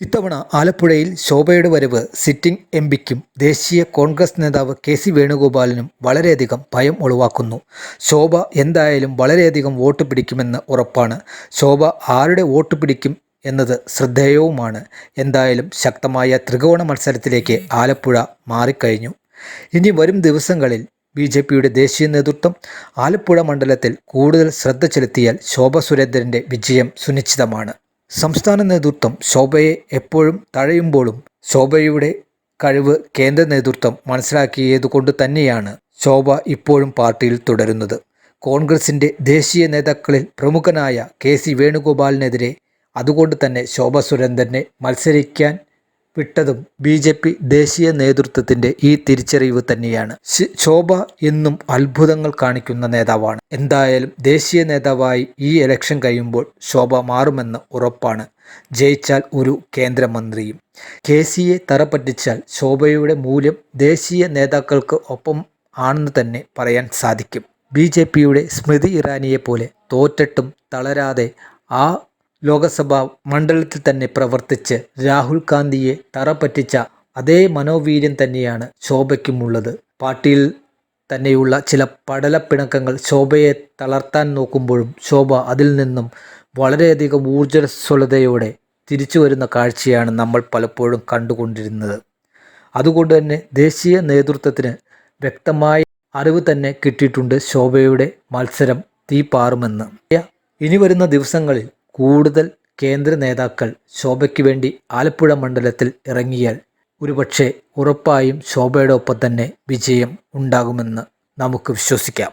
ഇത്തവണ ആലപ്പുഴയിൽ ശോഭയുടെ വരവ് സിറ്റിംഗ് എം പിക്കും ദേശീയ കോൺഗ്രസ് നേതാവ് കെ സി വേണുഗോപാലിനും വളരെയധികം ഭയം ഉളവാക്കുന്നു. ശോഭ എന്തായാലും വളരെയധികം വോട്ട് പിടിക്കുമെന്ന് ഉറപ്പാണ്. ശോഭ ആരുടെ വോട്ട് പിടിക്കും എന്നത് ശ്രദ്ധേയവുമാണ്. എന്തായാലും ശക്തമായ ത്രികോണ മത്സരത്തിലേക്ക് ആലപ്പുഴ മാറിക്കഴിഞ്ഞു. ഇനി വരും ദിവസങ്ങളിൽ ബി ജെ പിയുടെ ദേശീയ നേതൃത്വം ആലപ്പുഴ മണ്ഡലത്തിൽ കൂടുതൽ ശ്രദ്ധ ചെലുത്തിയാൽ ശോഭ സുരേന്ദ്രന്റെ വിജയം സുനിശ്ചിതമാണ്. സംസ്ഥാന നേതൃത്വം ശോഭയെ എപ്പോഴും തഴയുമ്പോഴും ശോഭയുടെ കഴിവ് കേന്ദ്ര നേതൃത്വം മനസ്സിലാക്കിയതുകൊണ്ട് തന്നെയാണ് ശോഭ ഇപ്പോഴും പാർട്ടിയിൽ തുടരുന്നത്. കോൺഗ്രസിന്റെ ദേശീയ നേതാക്കളിൽ പ്രമുഖനായ കെ സി വേണുഗോപാലിനെതിരെ അതുകൊണ്ട് തന്നെ ശോഭ സുരേന്ദ്രനെ മത്സരിക്കാൻ വിട്ടതും ബി ജെ പി ദേശീയ നേതൃത്വത്തിന്റെ ഈ തിരിച്ചറിവ് തന്നെയാണ്. ശോഭ എന്നും അത്ഭുതങ്ങൾ കാണിക്കുന്ന നേതാവാണ്. എന്തായാലും ദേശീയ നേതാവായി ഈ ഇലക്ഷൻ കഴിയുമ്പോൾ ശോഭ മാറുമെന്ന് ഉറപ്പാണ്. ജയിച്ചാൽ ഒരു കേന്ദ്രമന്ത്രിയും. കെ സിയെ തറപ്പറ്റിച്ചാൽ ശോഭയുടെ മൂല്യം ദേശീയ നേതാക്കൾക്ക് ഒപ്പം ആണെന്ന് തന്നെ പറയാൻ സാധിക്കും. ബി ജെ പിയുടെ സ്മൃതി ഇറാനിയെ പോലെ തോറ്റട്ടും തളരാതെ ആ ലോകസഭാ മണ്ഡലത്തിൽ തന്നെ പ്രവർത്തിച്ച് രാഹുൽ ഗാന്ധിയെ തറപ്പറ്റിച്ച അതേ മനോവീര്യം തന്നെയാണ് ശോഭയ്ക്കുമുള്ളത്. പാർട്ടിയിൽ തന്നെയുള്ള ചില പടലപ്പിണക്കങ്ങൾ ശോഭയെ തളർത്താൻ നോക്കുമ്പോഴും ശോഭ അതിൽ നിന്നും വളരെയധികം ഊർജസ്വലതയോടെ തിരിച്ചു വരുന്ന കാഴ്ചയാണ് നമ്മൾ പലപ്പോഴും കണ്ടുകൊണ്ടിരുന്നത്. അതുകൊണ്ട് തന്നെ ദേശീയ നേതൃത്വത്തിന് വ്യക്തമായ അറിവ് തന്നെ കിട്ടിയിട്ടുണ്ട് ശോഭയുടെ മത്സരം തീപാറുമെന്ന് ഇനി വരുന്ന ദിവസങ്ങളിൽ കൂടുതൽ കേന്ദ്ര നേതാക്കൾ ശോഭയ്ക്ക് വേണ്ടി ആലപ്പുഴ മണ്ഡലത്തിൽ ഇറങ്ങിയാൽ ഒരുപക്ഷെ ഉറപ്പായും ശോഭയുടെ ഒപ്പം തന്നെ വിജയം ഉണ്ടാകുമെന്ന് നമുക്ക് വിശ്വസിക്കാം.